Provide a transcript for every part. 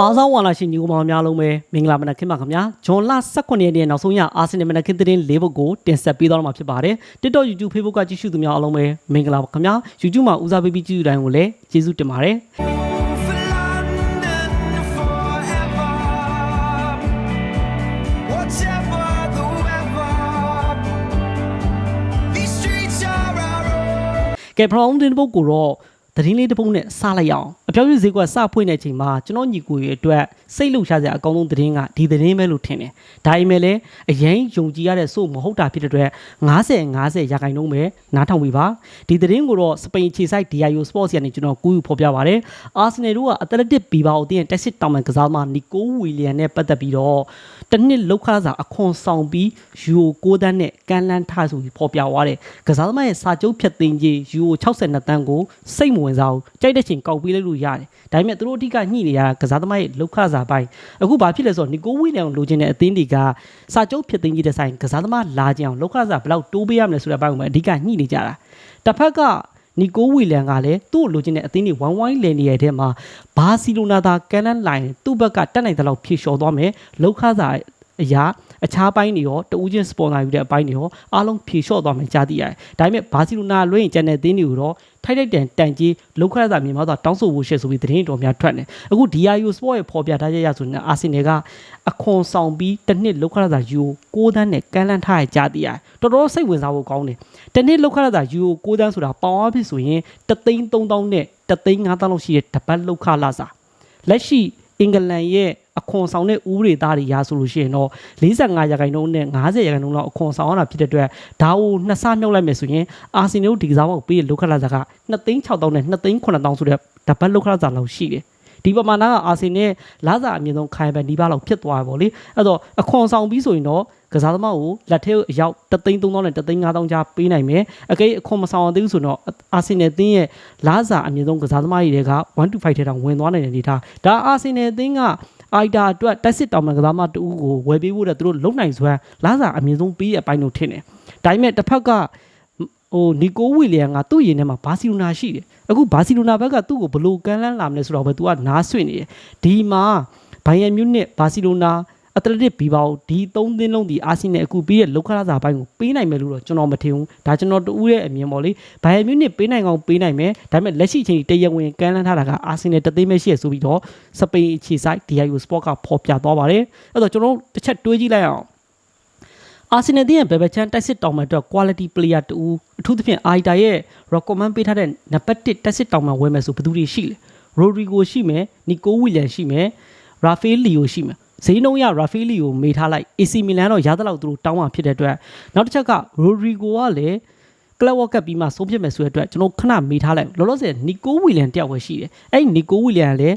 အားစားဝါလာရှင်ညီကောင်မောင်များလုံးပဲမင်္ဂလာမနက်ခင်းပါခင်ဗျာဂျွန်လ18ရက်နေ့နောက်ဆုံးရအာဆင်နယ်မနက်ခင်းသတင်း၄ပုဒ်ကိုတင်ဆက်ပေးသွားမှာဖြစ်ပါတယ် TikTok YouTube Facebook ကကြည့်ရှုသူများအားလုံးပဲမင်္ဂလာပါခင်ဗျာ YouTube မှာဦးစားပေးပြီးကြည့်ရှုတိုင်းကိုလည်းကျေးဇူးတင်ပါတယ် For London forever. Whatever the weather, these streets are our own. ကဲပရောင်းတင်ပုတ်ကိုတော့ သတင်းလေးတစ်ပုဒ်နဲ့စလိုက်ရအောင်အပြောင်းရွှေ့ဈေးကွက်စဖွင့်တဲ့အချိန်မှာကျွန်တော်ညီကိုရဲ့အတွက်စိတ်လှုပ်ရှားစရာအကောင်းဆုံးသတင်းကဒီသတင်းပဲလို့ထင်တယ်ဒါပေမဲ့လည်းအရင်ယုံကြည်ရတဲ့စိုးမဟုတ်တာဖြစ်တဲ့အတွက်90 90ရာခိုင်နှုန်းပဲနားထောင်ပြီးပါဒီသတင်းကိုတော့စပိန်ခြေဆိုင် DIO Sports ကနေကျွန်တော်ကူးယူဖော်ပြပါတယ်အာဆင်နယ်တို့ကအသလက်တစ်ဘီဘာအသင်းတက်စစ်တောင်မန်ကစားသမားနီကိုဝီလီယံနဲ့ပတ်သက်ပြီးတော့တစ်နှစ်လောက်ခါစားအခွန်ဆောင်ပြီးယူကို9တန်းနဲ့ကန်လန်းထားဆိုပြီးဖော်ပြသွားတယ်ကစားသမားရဲ့စာချုပ်ဖြတ်သိမ်းကြီးယူ62တန်းကိုစိတ်မဝင်စားဘူးကြိုက်တဲ့ချိန်ကောက်ပေးလိုက်လို့ရတယ်ဒါပေမဲ့သူတို့အဓိကညှိနေရတာကစားသမားရဲ့လောက်ခစားပိုင်းအခုဘာဖြစ်လဲဆိုတော့နီကိုဝီလီယံကိုလိုချင်တဲ့အသင်းတွေကစာချုပ်ဖြတ်သိမ်းကြီးတဲ့ဆိုင်ကစားသမားလာကြအောင်လောက်ခစားဘယ်လောက်တိုးပေးရမလဲဆိုတဲ့ဘက်ကိုပဲအဓိကညှိနေကြတာတစ်ဖက်ကနီကိုဝီလန်ကလည်းသူ့ကိုလိုချင်တဲ့အသင်းတွေဝိုင်းဝိုင်းလည်နေရတဲ့မှာဘာစီလိုနာသာကန်နန်လိုင်းသူ့ဘက်ကတက်နိုင်တဲ့လောက်ဖြည့်လျှော်သွားမယ်လောက်ခစားအရာ အခြားပိုင်းတွေရောတူးချင်းစပွန်ဆာယူတဲ့အပိုင်းတွေရောအားလုံးဖြည့်လျှော့သွားမှကြားသိရတယ်။ဒါပေမဲ့ဘာစီလိုနာလွှဲရင်ကျန်တဲ့အသင်းတွေကိုတော့ထိုက်ထိုက်တန်တန်ကြီးလောက်ခရတာမြေမှာတော့တောင်းဆိုဖို့ရှေ့ဆိုပြီးသတင်းတော်များထွက်နေ။အခု DIU Sport ရဲ့ဖော်ပြထားချက်ရဆိုရင်အာဆင်နယ်ကအခွန်ဆောင်ပြီးတစ်နှစ်လောက်ခရတာယူ6တန်းနဲ့ကန်လန့်ထားရကြားသိရတယ်။တော်တော်စိတ်ဝင်စားဖို့ကောင်းတယ်။တစ်နှစ်လောက်ခရတာယူ6တန်းဆိုတာပေါင်အားဖြစ်ဆိုရင်တသိန်း3000နဲ့တသိန်း5000လောက်ရှိတဲ့တပတ်လောက်ခလာစား။လက်ရှိအင်္ဂလန်ရဲ့ အခွန်ဆောင်တဲ့ဥပဒေသားတွေရာဆိုလို့ရှိရင်တော့45ရာခိုင်နှုန်းနဲ့50ရာခိုင်နှုန်းလောက်အခွန်ဆောင်ရတာဖြစ်တဲ့အတွက်ဒါကိုနှစ်ဆမြှောက်လိုက်မယ်ဆိုရင်အာဆင်နယ်တို့ဒီကစားပေါက်ပေးတဲ့လောက်ခလာစားက2သိန်း6000နဲ့2သိန်း9000ဆိုတဲ့တပတ်လောက်ခလာစားလောက်ရှိတယ်ဒီပမာဏကအာဆင်နယ်လာစာအမြင့်ဆုံးခိုင်ပန်ဒီပါလောက်ဖြစ်သွားတယ်ဗောလေအဲ့တော့အခွန်ဆောင်ပြီးဆိုရင်တော့ကစားသမားကိုလက်ထဲအရောက်3သိန်း3000နဲ့3သိန်း5000ကြားပေးနိုင်မယ်အကဲအခွန်မဆောင်အောင်သေးဘူးဆိုတော့အာဆင်နယ်အသင်းရဲ့လာစာအမြင့်ဆုံးကစားသမားတွေက1 to 5ထဲတောင်ဝင်သွားနိုင်တဲ့အနေထားဒါအာဆင်နယ်အသင်းက အိုက်တာအတွက်တက်စစ်တောင်မှကစားမတူကိုဝယ်ပေးဖို့တဲ့သူတို့လုံနိုင်စွမ်းလာစာအမြင့်ဆုံးပေးတဲ့အပိုင်းတို့ထင်တယ်ဒါပေမဲ့တစ်ဖက်ကဟိုနီကိုဝီလီယံကသူ့ရင်ထဲမှာဘာစီလိုနာရှိတယ်အခုဘာစီလိုနာဘက်ကသူ့ကိုဘလို့ကန်လန်းလာမလဲဆိုတော့ပဲသူကနားဆွင့်နေတယ်ဒီမှာဘိုင်ယန်မြူနစ်ဘာစီလိုနာ အတလက်တစ်ဘီဘာကိုဒီ၃သင်းလုံးဒီအာဆင်နယ်အခုပြီးတဲ့လောက်ခလာစာပိုင်းကိုပေးနိုင်မယ်လို့တော့ကျွန်တော်မထင်ဘူးဒါကျွန်တော်တူးရဲ့အမြင်ပေါ့လေဘိုင်ယန်မြူနစ်ပေးနိုင်အောင်ပေးနိုင်မယ်ဒါပေမဲ့လက်ရှိအချိန်ထိတရားဝင်ကန်လန်းထားတာကအာဆင်နယ်တသိမ်းပဲရှိရဆိုပြီးတော့စပိန်အခြေဆိုင် DIU Sport ကဖော်ပြသွားပါတယ်အဲ့တော့ကျွန်တော်တို့တစ်ချက်တွေးကြည့်လိုက်အောင်အာဆင်နယ်ရဲ့ဘယ်ဘက်ချန်တက်စစ်တောင်မှအတွက် quality player တူအထူးသဖြင့်အာီတာရဲ့ recommend ပေးထားတဲ့နံပါတ်1တက်စစ်တောင်မှဝယ်မယ်ဆိုဘယ်သူတွေရှိလဲ Rodrigo ရှိမယ်နီကိုဝီလန်ရှိမယ်ရာဖေးလီယိုရှိမယ် ဈေးနှုန်းရရာဖေးလီကိုမေးထားလိုက် AC မီလန်တော့ရသလောက်သူတို့တောင်းမှဖြစ်တဲ့အတွက်နောက်တစ်ချက်က Rodrigo ကလည်းကလပ်ဝက်ကပ်ပြီးမှဆုံးဖြတ်မယ်ဆိုတဲ့အတွက်ကျွန်တော်ခဏမေးထားလိုက်လောလောဆယ်နီကိုဝီလန်တယောက်ပဲရှိတယ်အဲ့ဒီနီကိုဝီလန်ကလည်း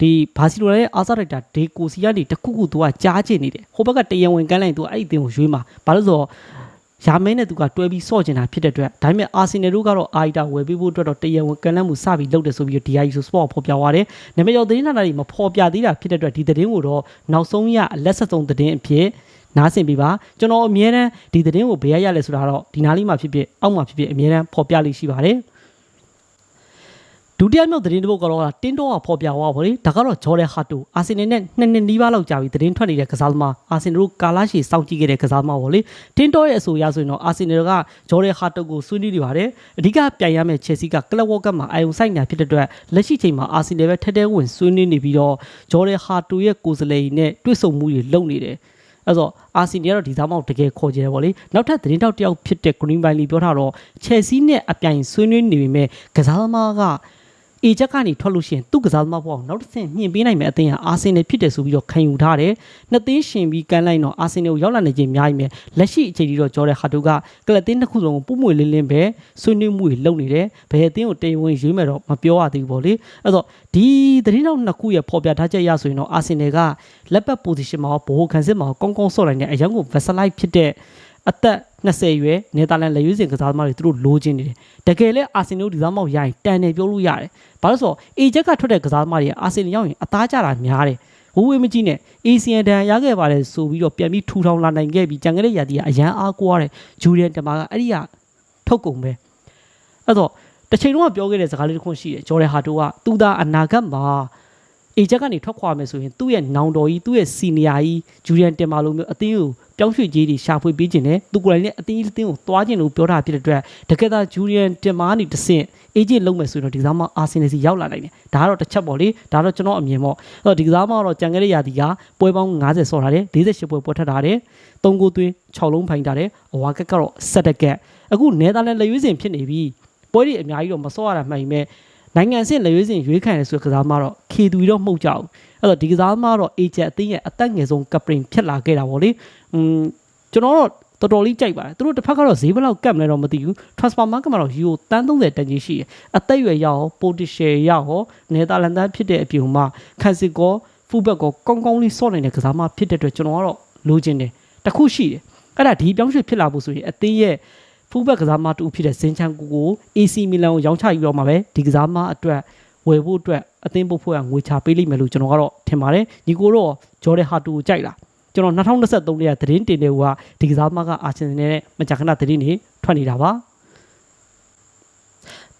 ဒီဘာစီလိုနာရဲ့အာဆာရိုက်တာဒေကိုစီကနေတခုခုသူကကြားချင်နေတယ်ဟိုဘက်ကတရံဝင်ကန်းလိုက်သူကအဲ့ဒီအသင်းကိုရွေးမှာဘာလို့ဆိုတော့ ရာမဲနဲ့သူကတွဲပြီးစော့ကျင်တာဖြစ်တဲ့အတွက်ဒါပေမဲ့အာဆင်နယ်တို့ကတော့အာီတာဝယ်ပေးဖို့အတွက်တော့တရံဝင်ကန်လန်းမှုစပြီးလုပ်တယ်ဆိုပြီး DI ဆို sport ဖော်ပြသွားတယ်။နာမည်ကျော်သတင်းဌာနတွေမဖော်ပြသေးတာဖြစ်တဲ့အတွက်ဒီသတင်းကိုတော့နောက်ဆုံးရအလက်ဆက်ဆုံးသတင်းအဖြစ်နားဆင်ပြီးပါကျွန်တော်အမြဲတမ်းဒီသတင်းကိုဘယ်ရရလဲဆိုတာတော့ဒီနားလေးမှာဖြစ်ဖြစ်အောက်မှာဖြစ်ဖြစ်အမြဲတမ်းဖော်ပြလိရှိပါတယ်။ ဒုတိယမြောက်သတင်းတစ်ပုဒ်ကတော့တင်းတော့ဖော်ပြသွားပါလေဒါကတော့ဂျော်ဒန်ဟာတိုအာဆင်နယ်နဲ့နှစ်နှစ်နီးပါးလောက်ကြာပြီသတင်းထွက်နေတဲ့ကစားသမားအာဆင်နယ်တို့ကာလာရှီစောင့်ကြည့်ခဲ့တဲ့ကစားသမားပေါ့လေတင်းတော့ရဲ့အဆိုအရဆိုရင်တော့အာဆင်နယ်ကဂျော်ဒန်ဟာတိုကိုဆွေးနွေးနေပါတယ်အဓိကပြိုင်ရမယ့်ချယ်ဆီကကလပ်ဝေါ်ကပ်မှာအာယုံဆိုင်နေတာဖြစ်တဲ့အတွက်လက်ရှိချိန်မှာအာဆင်နယ်ပဲထက်တဲဝင်ဆွေးနွေးနေပြီးတော့ဂျော်ဒန်ဟာတိုရဲ့ကိုယ်စားလှယ်နဲ့တွေ့ဆုံမှုတွေလုပ်နေတယ်အဲ့တော့အာဆီနီကတော့ဒီသားမောက်တကယ်ခေါ်ကြတယ်ဗောလေနောက်ထပ်သတင်းတောက်တစ်ယောက်ဖြစ်တဲ့ Green Bay လီပြောထားတော့ Chelsea နဲ့အပြိုင်ဆွေးနွေးနေပေမဲ့ကစားသမားက အေချက်ကနေထွက်လို့ရှိရင်သူ့ကစားသမားပေါ့နောက်တစ်ဆင့်ညှင်ပေးနိုင်မယ့်အသင်းဟာအာဆင်နယ်ဖြစ်တယ်ဆိုပြီးတော့ခံယူထားတယ်နှစ်သိန်းရှင်ပြီးကန်လိုက်တော့အာဆင်နယ်ကိုရောက်လာနေခြင်းအများကြီးပဲလက်ရှိအချိန်ကြီးတော့ဂျော်ဒန်ဟာတိုကကလပ်တင်းတစ်ခုလုံးကိုပုံမွေလင်းလင်းပဲဆွေးနွေးမှုတွေလုပ်နေတယ်ဘယ်အသင်းကိုတင်ဝင်ရွေးမယ်တော့မပြောရသေးဘူးပေါ့လေအဲ့တော့ဒီသတင်းတောက်နှစ်ခုရဲ့ပေါ်ပြထားချက်ရဆိုရင်တော့အာဆင်နယ်ကလက်ပတ် position မှာဘောခံစစ်မှာကောင်းကောင်းဆော့နိုင်တဲ့အရန်ကို Vaseline ဖြစ်တဲ့အသက် 20ရွယ်နယ်သာလန်လက်ရွေးစင်ကစားသမားတွေသူတို့လိုချင်နေတယ်တကယ်လဲအာဆင်နယ်ဒီသားမောက်ရရင်တန်တယ်ပြောလို့ရတယ်ဘာလို့ဆိုတော့အေချက်ကထွက်တဲ့ကစားသမားတွေကအာဆင်နယ်ရောက်ရင်အသားကျတာများတယ်ဝဝေးမကြီးနဲ့ ASEAN တန်ရခဲ့ပါတယ်ဆိုပြီးတော့ပြန်ပြီးထူထောင်လာနိုင်ခဲ့ပြီးကြံခဲ့တဲ့ရာသီကအရန်အားကိုးရတယ်ဂျူရီယန်တမာကအဲ့ဒီကထုတ်ကုန်ပဲအဲ့တော့တစ်ချိန်လုံးကပြောခဲ့တဲ့စကားလေးတစ်ခုရှိတယ်ဂျော်ဒန်ဟာတိုကသူသာအနာဂတ်မှာ အေဂျက်ကနေထွက်ခွာမယ်ဆိုရင်သူ့ရဲ့နောင်တော်ကြီးသူ့ရဲ့စီနီယာကြီးဂျူလီယန်တင်မာလိုမျိုးအသင်းကိုပြောင်းရွှေ့ကြီးတွေရှာဖွေပေးခြင်းနဲ့သူကိုယ်တိုင်လည်းအသင်းကြီးအသင်းကိုတွားခြင်းလို့ပြောတာဖြစ်တဲ့အတွက်တကယ်သာဂျူလီယန်တင်မာကနေတဆင့်အေဂျင့်လုံးမယ်ဆိုရင်တော့ဒီကစားမအာဆင်နယ်စီရောက်လာနိုင်တယ်ဒါကတော့တစ်ချက်ပေါ့လေဒါတော့ကျွန်တော်အမြင်ပေါ့အဲ့တော့ဒီကစားမကတော့ကြံခဲ့တဲ့ရာသီကပွဲပေါင်း90ဆော်ထားတယ်48ပွဲပွဲထက်ထားတယ်3ဂိုးသွင်း6လုံးဖိုင်ထားတယ်အဝါကက်ကတော့7ကက်အခုနယ်သာလန်လက်ရွေးစင်ဖြစ်နေပြီပွဲတွေအများကြီးတော့မဆော့ရတာမှန်ပေမဲ့ နိုင်ငံအဆင့်လက်ရွေးစင်ရွေးခံရဆိုတဲ့ကစားမတော့ခေသူတော့မှုတ်ကြအောင်အဲ့တော့ဒီကစားမတော့ agent အသင်းရဲ့အသက်ငယ်ဆုံးကပရင်ဖြစ်လာခဲ့တာဗောလေอืมကျွန်တော်တော့တော်တော်လေးကြိုက်ပါတယ်သူတို့တစ်ဖက်ကတော့ဈေးဘယ်လောက်ကပ်မလဲတော့မသိဘူး transfer market မှာတော့ euro တန်း30တန်ကြီးရှိတယ်အသက်အရွယ်ရောက်ရော potential ရောက်ရောနယ်သာလန်သားဖြစ်တဲ့အပြင်မှာခန်စစ်ကော fullback ကောကောင်းကောင်းလေးစော့နိုင်တဲ့ကစားမဖြစ်တဲ့အတွက်ကျွန်တော်ကတော့လိုချင်တယ်တခုရှိတယ်အဲ့ဒါဒီပြောင်းရွှေ့ဖြစ်လာဖို့ဆိုရင်အသင်းရဲ့ fullback ကစားမတူဖြစ်တဲ့ဇင်ချန်ကူကို AC Milan ကိုရောင်းချယူတော့မှာပဲဒီကစားမအတွက်ဝယ်ဖို့အတွက်အသင်းပုတ်ဖို့ကငွေချပေးလိမ့်မယ်လို့ကျွန်တော်ကတော့ထင်ပါတယ်ညီကိုတော့ဂျော်ဒန်ဟာတူကိုကြိုက်လားကျွန်တော်2023ရဲ့သတင်းတင်တဲ့ဟိုကဒီကစားမကအာဆင်နယ်နဲ့မကြာခဏသတင်းတွေထွက်နေတာပါ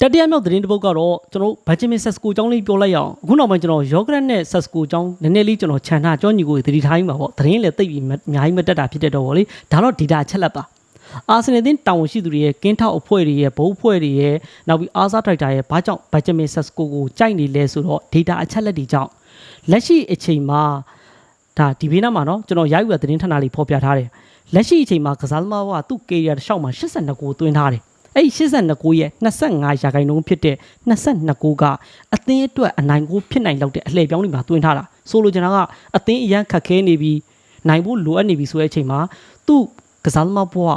တတိယမြောက်သတင်းတစ်ပုဒ်ကတော့ကျွန်တော်ဘတ်ဂျမင်ဆက်စကိုအကြောင်းလေးပြောလိုက်ရအောင်အခုနောက်ပိုင်းကျွန်တော်ယောဂရက်နဲ့ဆက်စကိုအကြောင်းနည်းနည်းလေးကျွန်တော်ခြံထားကြောညီကိုသတိထားပြီးမှာပေါ့သတင်းလည်းသိပ်ပြီးအများကြီးမတက်တာဖြစ်တဲ့တော့ဗောလေဒါတော့ဒေတာချက်လက်ပါ အာဆင်နယ်အသင်းတာဝန်ရှိသူတွေရဲ့ကင်းထောက်အဖွဲ့တွေရဲ့ဘုတ်အဖွဲ့တွေရဲ့နောက်ပြီးအာဆာဒရိုက်တာရဲ့ဘာကြောင့်ဘတ်ဂျမင်ဆက်စကိုကိုကြိုက်နေလဲဆိုတော့ data အချက်လက်တွေကြောင့်လက်ရှိအချိန်မှာဒါဒီဘေးနားမှာနော်ကျွန်တော်ရယူရသတင်းဌာနလေးဖော်ပြထားတယ်လက်ရှိအချိန်မှာကစားသမားကသူ့ career တစ်လျှောက်မှာ82ကိုသွင်းထားတယ်အဲ့82ကိုရဲ့25ရာခိုင်နှုန်းဖြစ်တဲ့22ကိုကအသင်းအတွက်အနိုင်ကိုဖြစ်နိုင်လောက်တဲ့အလှည့်ပြောင်းတွေမှာတွင်ထားတာဆိုလိုချင်တာကအသင်းအရန်ခက်ခဲနေပြီးနိုင်ဖို့လိုအပ်နေပြီဆိုတဲ့အချိန်မှာသူ့ကစားသမားဘဝ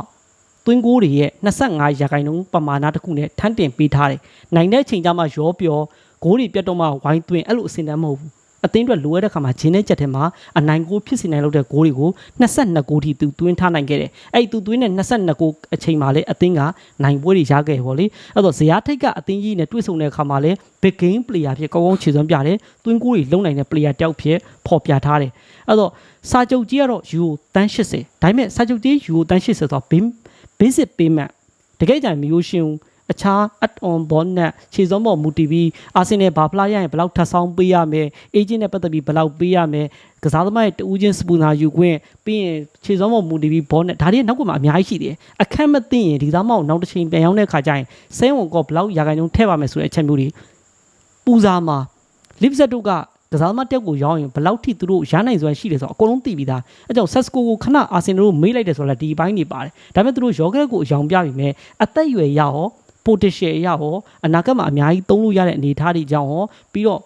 သွင်းကိုးတွေရဲ့25ရာခိုင်နှုန်းပမာဏတစ်ခုနဲ့ထန်းတင်ပေးထားတယ်။နိုင်တဲ့အချိန်ကျမှရောပြောဂိုးတွေပြတ်တော့မှဝိုင်းသွင်းအဲ့လိုအစင်တမ်းမဟုတ်ဘူး။အသင်းအတွက်လိုအပ်တဲ့ခါမှာဂျင်းနဲ့ချက်ထဲမှာအနိုင်ကိုဖြစ်စေနိုင်လို့တဲ့ဂိုးတွေကို22ဂိုးထိသူသွင်းထားနိုင်ခဲ့တယ်။အဲ့ဒီသူသွင်းတဲ့22ဂိုးအချိန်မှာလေအသင်းကနိုင်ပွဲတွေရခဲ့ပေါ့လေ။အဲ့တော့ဇယားထိတ်ကအသင်းကြီးနဲ့တွေ့ဆုံတဲ့အခါမှာလေ big game player ဖြစ်ကောင်းကောင်းခြေစွမ်းပြတယ်။သွင်းကိုးတွေလုံနိုင်တဲ့ player တယောက်ဖြစ်ဖော်ပြထားတယ်။အဲ့တော့စာချုပ်ကြီးကတော့ euro တန်း80ဒါပေမဲ့စာချုပ်ကြီး euro တန်း80ဆိုတော့ beam basic payment တကယ်ကြရင်မရိုးရှင်းဘူးအခြား add on bond နဲ့ခြေစုံပေါ်မူတည်ပြီးအာဆင်နယ်ဘာဖလားရရင်ဘယ်လောက်ထပ်ဆောင်ပေးရမယ် agent နဲ့ပတ်သက်ပြီးဘယ်လောက်ပေးရမယ်ကစားသမားရဲ့တူးချင်းစပူနာယူခွင့်ပြီးရင်ခြေစုံပေါ်မူတည်ပြီး bond နဲ့ဒါတွေနောက်ကမှအများကြီးရှိတယ်အခက်မသိရင်ဒီကစားမအောင်နောက်တစ်ချိန်ပြန်ရောက်တဲ့အခါကျရင်စဲဝန်ကောဘယ်လောက်ရာခိုင်နှုန်းထည့်ပါမယ်ဆိုတဲ့အချက်မျိုးတွေပူစားမှာ lip set တို့က ကစားသမားတက်ကိုရောင်းရင်ဘယ်လောက်ထိသူတို့ရနိုင်စွမ်းရှိတယ်ဆိုတော့အကုန်လုံးသိပြီးသားအဲကြောင့် Sesco ကိုခဏအာဆင်နယ်တို့မေးလိုက်တယ်ဆိုတော့ဒီဘိုင်းနေပါတယ်ဒါပေမဲ့သူတို့ယောဂရက်ကိုအယောင်ပြပြီးမြဲအသက်အရွယ်ရရော potential ရရောအနာဂတ်မှာအများကြီးသုံးလို့ရတဲ့အနေအထားတွေကြောင့်ရောပြီးတော့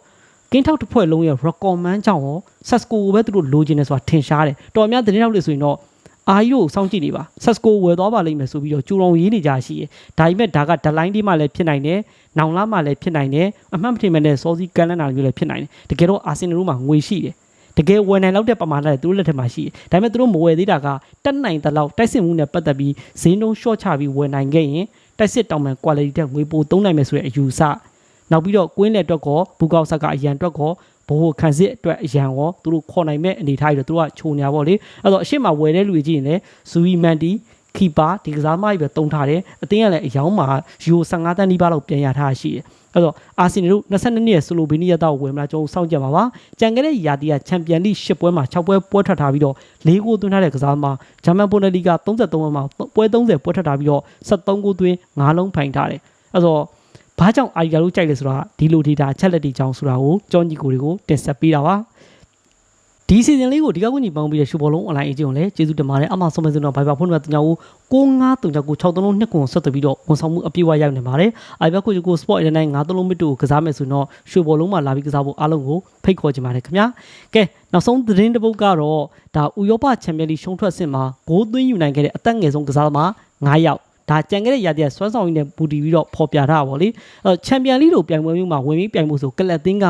ကင်းထောက်တစ်ဖွဲ့လုံးရဲ့ recommend ကြောင့်ရော Sesco ကိုပဲသူတို့လိုချင်တယ်ဆိုတာထင်ရှားတယ်တော်များသတင်းထောက်တွေဆိုရင်တော့ အာရီကိုစောင့်ကြည့်နေပါဆက်စကိုဝယ်သွားပါလိမ့်မယ်ဆိုပြီးတော့ကျူတော်ရေးနေကြရှိတယ်။ဒါပေမဲ့ဒါကဒလိုင်းဒီမှလည်းဖြစ်နိုင်တယ်။နောင်လာမှလည်းဖြစ်နိုင်တယ်။အမှန်မထင်မဲ့နဲ့စောစီကန်လန်နာမျိုးလည်းဖြစ်နိုင်တယ်။တကယ်တော့အာဆင်နယ်တို့မှာငွေရှိတယ်။တကယ်ဝယ်နိုင်လောက်တဲ့ပမာဏတွေသူတို့လက်ထက်မှာရှိတယ်။ဒါပေမဲ့သူတို့မဝယ်သေးတာကတက်နိုင်တဲ့လောက်တိုက်စစ်မှုနဲ့ပတ်သက်ပြီးဈေးနှုန်း short ချပြီးဝယ်နိုင်ခဲ့ရင်တိုက်စစ်တောင်ပန် quality တဲ့ငွေပိုသုံးနိုင်မယ်ဆိုတဲ့အယူဆနောက်ပြီးတော့ကွင်းလက်အတွက်ကောဘူကောက်ဆက်ကအရန်အတွက်ကော ဘိုးခန်းစစ်အတွက်အရန်ရောသူတို့ခေါ်နိုင်မဲ့အနေထားတွေတော့သူတို့ကခြုံညာပေါ့လေအဲ့တော့အရှိမဝယ်တဲ့လူကြီးကြည့်ရင်လည်းဇူဝီမန်တီခီပါဒီကစားမကြီးပဲတုံထားတယ်အတင်းကလည်းအယောင်းမှာယူ15တန်းနီးပါးလောက်ပြန်ရထားရှိတယ်အဲ့တော့အာဆင်နယ်တို့22နှစ်ရဲ့ဆလိုဘီနီယာတော့ဝယ်မလားကျွန်တော်စောင့်ကြပါပါကြံခဲ့တဲ့ယာတီကချန်ပီယံလိ10ပွဲမှာ6ပွဲပွဲထွက်ထားပြီးတော့၄ဂိုးသွင်းထားတဲ့ကစားသမားဂျာမန်ဘွန်ဒလီက33ပွဲမှာပွဲ30ပွဲထွက်ထားပြီးတော့73ဂိုးသွင်း9လုံးဖိုင်ထားတယ်အဲ့တော့ ဘာကြောင့်အာရီယာတို့ကြိုက်လဲဆိုတာဒီလို data အချက်လက်တွေကြောင့်ဆိုတာကိုကြောညီကိုတွေကိုတင်ဆက်ပေးတာပါဒီစီဇန်လေးကိုဒီကကွန်ကြီးပေါင်းပြီးတဲ့ရှူဘောလုံးအွန်လိုင်းအေဂျင့်ကိုလည်းကျေးဇူးတင်ပါတယ်အမှဆုံးမစင်တော့ဘိုင်ဘာဖုန်းနံပါတ်39ကို6939နှစ်ကွန်ဆက်သွယ်ပြီးတော့ဝန်ဆောင်မှုအပြည့်အဝရောက်နေပါတယ်အိုင်ဘက်ကိုကို sport 89 93မီတာကိုကစားမယ်ဆိုတော့ရှူဘောလုံးမှာလာပြီးကစားဖို့အားလုံးကိုဖိတ်ခေါ်ချင်ပါတယ်ခင်ဗျာကဲနောက်ဆုံးသတင်းတစ်ပုဒ်ကတော့ဒါဥရောပချန်ပီယံလိရှုံးထွက်စစ်မှာဂိုးသွင်းယူနိုင်ခဲ့တဲ့အသက်ငယ်ဆုံးကစားသမား9ယောက် ဒါကြံခဲ့တဲ့ရာသီကစွမ်းဆောင်ရည်နဲ့ပူတည်ပြီးတော့ဖော်ပြထားတာဗောလေအဲချန်ပီယံလိတို့ပြိုင်ပွဲမျိုးမှာဝင်ပြီးပြိုင်ဖို့ဆိုကလပ်သင်းက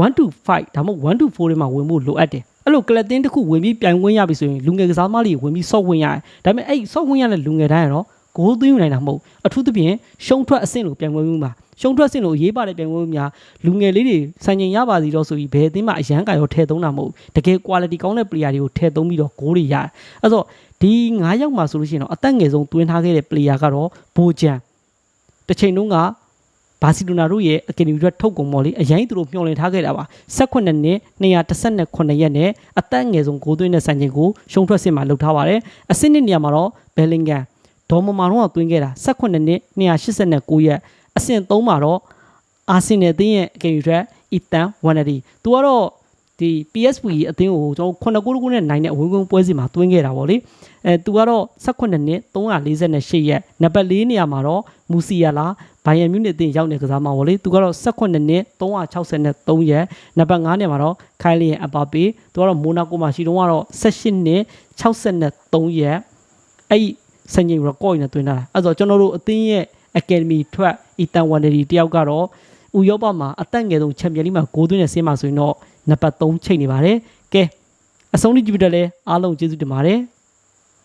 1 to 5ဒါမှမဟုတ်1 to 4တွေမှာဝင်ဖို့လိုအပ်တယ်အဲ့လိုကလပ်တင်းတစ်ခုဝင်ပြီးပြိုင်ခွင့်ရပြီဆိုရင်လူငယ်ကစားသမားတွေဝင်ပြီးဆော့ဝင်ရတယ်ဒါပေမဲ့အဲ့ဆော့ဝင်ရတဲ့လူငယ်တိုင်းကတော့ဂိုးသွင်းယူနိုင်တာမဟုတ်အထူးသဖြင့်ရှုံးထွက်အဆင့်လိုပြိုင်ပွဲမျိုးမှာ ရှုံးထွက်ဆင့်လိုရေးပါတဲ့ပြိုင်ပွဲမျိုးများလူငယ်လေးတွေစံချိန်ရပါစီတော့ဆိုပြီးဘယ်အသင်းမှအရန်ကရောထည့်သုံးတာမဟုတ်တကယ် quality ကောင်းတဲ့ player တွေကိုထည့်သုံးပြီးတော့ဂိုးတွေရတယ်အဲ့တော့ဒီ9ယောက်မှာဆိုလို့ရှိရင်တော့အသက်ငယ်ဆုံးသွင်းထားခဲ့တဲ့ player ကတော့ဘိုဂျန်တစ်ချိန်လုံးကဘဘာစီလိုနာတို့ရဲ့အကယ်ဒမီအတွက်ထုတ်ကုန်ပေါ့လေအရင်သူတို့မျှော်လင့်ထားခဲ့တာပါ18နှစ်218ရက်နဲ့အသက်ငယ်ဆုံးဂိုးသွင်းတဲ့စံချိန်ကိုရှုံးထွက်စစ်မှာလှုပ်ထားပါတယ်အဆင့်နှစ်နေရာမှာတော့ဘယ်လင်ဂန်ဒေါ်မမာတော့သွင်းခဲ့တာ18နှစ်289ရက် အဆင့်3မှာတော့အာဆင်နယ်အသင်းရဲ့အကယ်ဒမီအတွက်အီတန်ဝမ်နဒီသူကတော့ဒီ PSV အသင်းကိုကျွန်တော်9ဂိုးကူးနဲ့နိုင်တဲ့အဝင်းကုန်းပွဲစီမှာသွင်းခဲ့တာပေါ့လေအဲသူကတော့18နှစ်348ရက်နံပါတ်4နေရာမှာတော့မူစီယာလာဘိုင်ယန်မြူနစ်အသင်းရောက်နေကစားမှာပေါ့လေသူကတော့18နှစ်363ရက်နံပါတ်5နေရာမှာတော့ခိုင်လီယန်အပါပေသူကတော့မိုနာကိုမှာရှိတော့ကတော့18နှစ်63ရက်အဲ့ဒီစံချိန် record နဲ့တွင်လာတာအဲ့တော့ကျွန်တော်တို့အသင်းရဲ့ academy ထွက် အီတန်ဝမ်ဒရီတယောက်ကတော့ဥရောပမှာအသက်ငယ်ဆုံးချန်ပီယံလိမှာဂိုးသွင်းတဲ့ဆင်းမှာဆိုရင်တော့နံပါတ်3ချိန်နေပါတယ်ကဲအဆုံးထိကြည့်ပြတယ်လဲအားလုံးကျေးဇူးတင်ပါတယ်